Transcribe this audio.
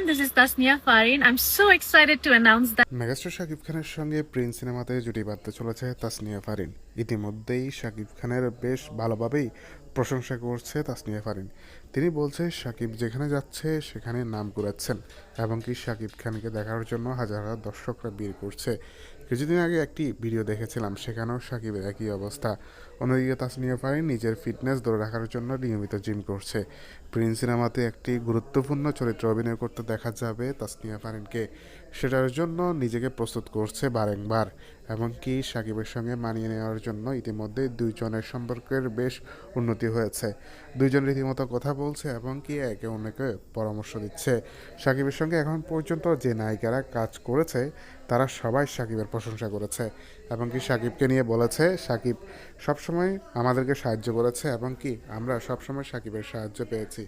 everyone, this is Tasnia Farin. I'm so excited to announce that megastar Shakib খানের সঙ্গে Prince সিনেমাতে জুটি বাঁধতে চলেছে তাসনিয়া ফারিন ইতিমধ্যেই শাকিব খানের বেশ ভালোভাবেই প্রশংসা করছে তাসনিয়া ফারিন। তিনি বলছে, সাকিব যেখানে যাচ্ছে সেখানে নাম করেছেন এবং কি সাকিব খানকে দেখার জন্য হাজার হাজার দর্শকরা ভিড় করছে। কিছুদিন আগে একটি ভিডিও দেখেছিলাম, সেখানেও সাকিবের একই অবস্থা। অন্যদিকে তাসনিয়া ফারিন নিজের ফিটনেস ধরে রাখার জন্য নিয়মিত জিম করছে। প্রিন্স সিনেমাতে একটি গুরুত্বপূর্ণ চরিত্র অভিনয় করতে দেখা যাবে তাসনিয়া ফারিনকে। সেটার জন্য নিজেকে প্রস্তুত করছে বারংবার, এমনকি সাকিবের সঙ্গে মানিয়ে নেওয়ার জন্য ইতিমধ্যে দুইজনের সম্পর্কের বেশ উন্নতি হয়েছে। দুইজন রীতিমতো কথা বলছে এবং কি একে অন্যকে পরামর্শ দিচ্ছে। সাকিবের সঙ্গে এখন পর্যন্ত যে নায়িকারা কাজ করেছে, তারা সবাই সাকিবের প্রশংসা করেছে এবং কি সাকিবকে নিয়ে বলেছে, সাকিব সবসময় আমাদেরকে সাহায্য করেছে এবং কি আমরা সবসময় সাকিবের সাহায্য পেয়েছি।